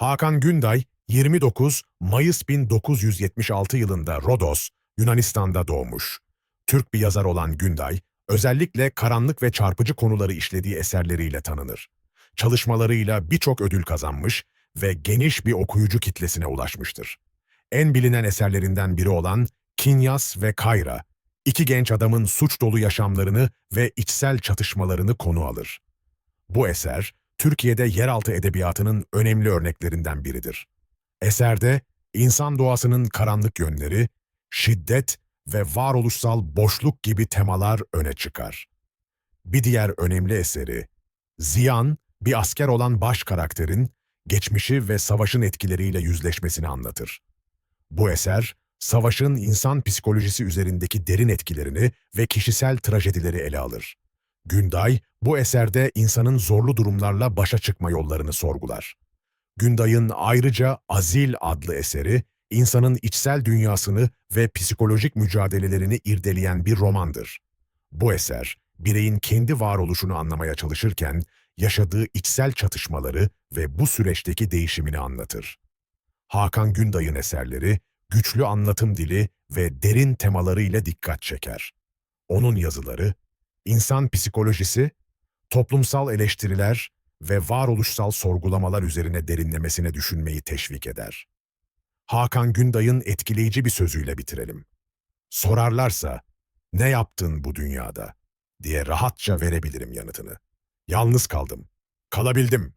Hakan Günday, 29 Mayıs 1976 yılında Rodos, Yunanistan'da doğmuş. Türk bir yazar olan Günday, özellikle karanlık ve çarpıcı konuları işlediği eserleriyle tanınır. Çalışmalarıyla birçok ödül kazanmış ve geniş bir okuyucu kitlesine ulaşmıştır. En bilinen eserlerinden biri olan Kinyas ve Kayra, iki genç adamın suç dolu yaşamlarını ve içsel çatışmalarını konu alır. Bu eser, Türkiye'de yeraltı edebiyatının önemli örneklerinden biridir. Eserde, insan doğasının karanlık yönleri, şiddet ve varoluşsal boşluk gibi temalar öne çıkar. Bir diğer önemli eseri, Ziyan, bir asker olan baş karakterin geçmişi ve savaşın etkileriyle yüzleşmesini anlatır. Bu eser, savaşın insan psikolojisi üzerindeki derin etkilerini ve kişisel trajedileri ele alır. Günday, bu eserde insanın zorlu durumlarla başa çıkma yollarını sorgular. Günday'ın ayrıca Azil adlı eseri, insanın içsel dünyasını ve psikolojik mücadelelerini irdeleyen bir romandır. Bu eser, bireyin kendi varoluşunu anlamaya çalışırken, yaşadığı içsel çatışmaları ve bu süreçteki değişimini anlatır. Hakan Günday'ın eserleri, güçlü anlatım dili ve derin temalarıyla dikkat çeker. Onun yazıları, insan psikolojisi, toplumsal eleştiriler ve varoluşsal sorgulamalar üzerine derinlemesine düşünmeyi teşvik eder. Hakan Günday'ın etkileyici bir sözüyle bitirelim. Sorarlarsa, ne yaptın bu dünyada? diye rahatça verebilirim yanıtını. Yalnız kaldım. Kalabildim.